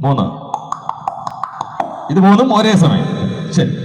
മൂന്ന്. ഇത് മൂന്നും ഒരേ സമയം. ശരി.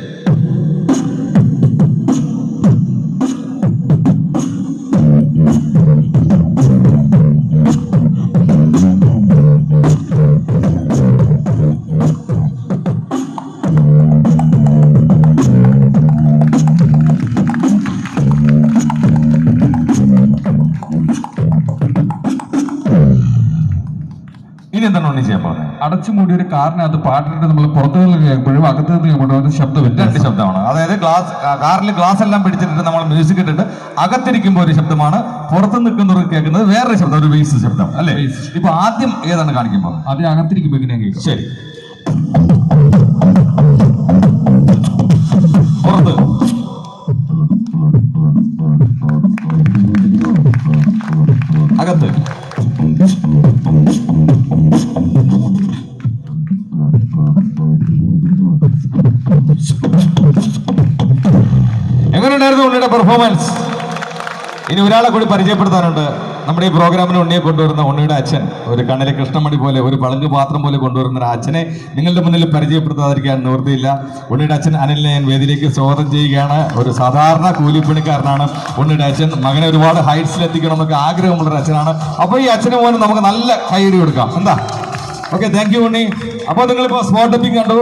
എന്താണ് ഉണ്ണി ചെയ്യാൻ പോകുന്നത് അടച്ചു മൂടി ഒരു കാറിനകത്ത് പാട്ടിട്ട് നമ്മൾ പുറത്തു നിന്ന് കേൾക്കുമ്പോഴും അകത്തു നിന്ന് കേൾക്കുമ്പോഴും ശബ്ദം ശബ്ദം രണ്ട് ശബ്ദമാണ്. അതായത് ഗ്ലാസ് കാറിൽ ഗ്ലാസ് എല്ലാം പിടിച്ചിട്ട് നമ്മൾ മ്യൂസിക് ഇട്ടിട്ട് അകത്തിരിക്കുമ്പോൾ ഒരു ശബ്ദമാണ് പുറത്ത് നിൽക്കുന്നവർ കേൾക്കുന്നത് വേറൊരു ശബ്ദം ഒരു ബേസ് ശബ്ദം അല്ലേ. ഇപ്പൊ ആദ്യം ഏതാണ് കാണിക്കുമ്പോൾ ആദ്യം അകത്തിരിക്കുമ്പോൾ ഇങ്ങനെ കേൾക്കും ശരി. എങ്ങനെയുണ്ടായിരുന്നു ഉണ്ണിയുടെ പെർഫോമൻസ് ഇനി ഒരാളെ കൂടി പരിചയപ്പെടുത്താനുണ്ട്. നമ്മുടെ ഈ പ്രോഗ്രാമിന് ഉണ്ണിയെ കൊണ്ടുവരുന്ന ഉണ്ണിയുടെ അച്ഛൻ. ഒരു കണ്ണിലെ കൃഷ്ണമണി പോലെ ഒരു പളങ്ക് പാത്രം പോലെ കൊണ്ടുവരുന്ന ഒരു അച്ഛനെ നിങ്ങളുടെ മുന്നിൽ പരിചയപ്പെടുത്താതിരിക്കാൻ നിവൃത്തിയില്ല. ഉണ്ണിയുടെ അച്ഛൻ അനിലിനെ ഞാൻ വേദിയിലേക്ക് സ്വാഗതം ചെയ്യുകയാണ്. ഒരു സാധാരണ കൂലിപ്പണിക്കാരനാണ് ഉണ്ണിയുടെ അച്ഛൻ. മകനെ ഒരുപാട് ഹൈറ്റ്സിൽ എത്തിക്കണം എന്നൊക്കെ ആഗ്രഹമുള്ള ഒരു അച്ഛനാണ്. അപ്പോൾ ഈ അച്ഛന് പോലും നമുക്ക് നല്ല കൈയടി കൊടുക്കാം. എന്താ? Okay thank you Unni. അപ്പോൾ നിങ്ങളിപ്പോൾ സ്പോട്ട് കണ്ടു.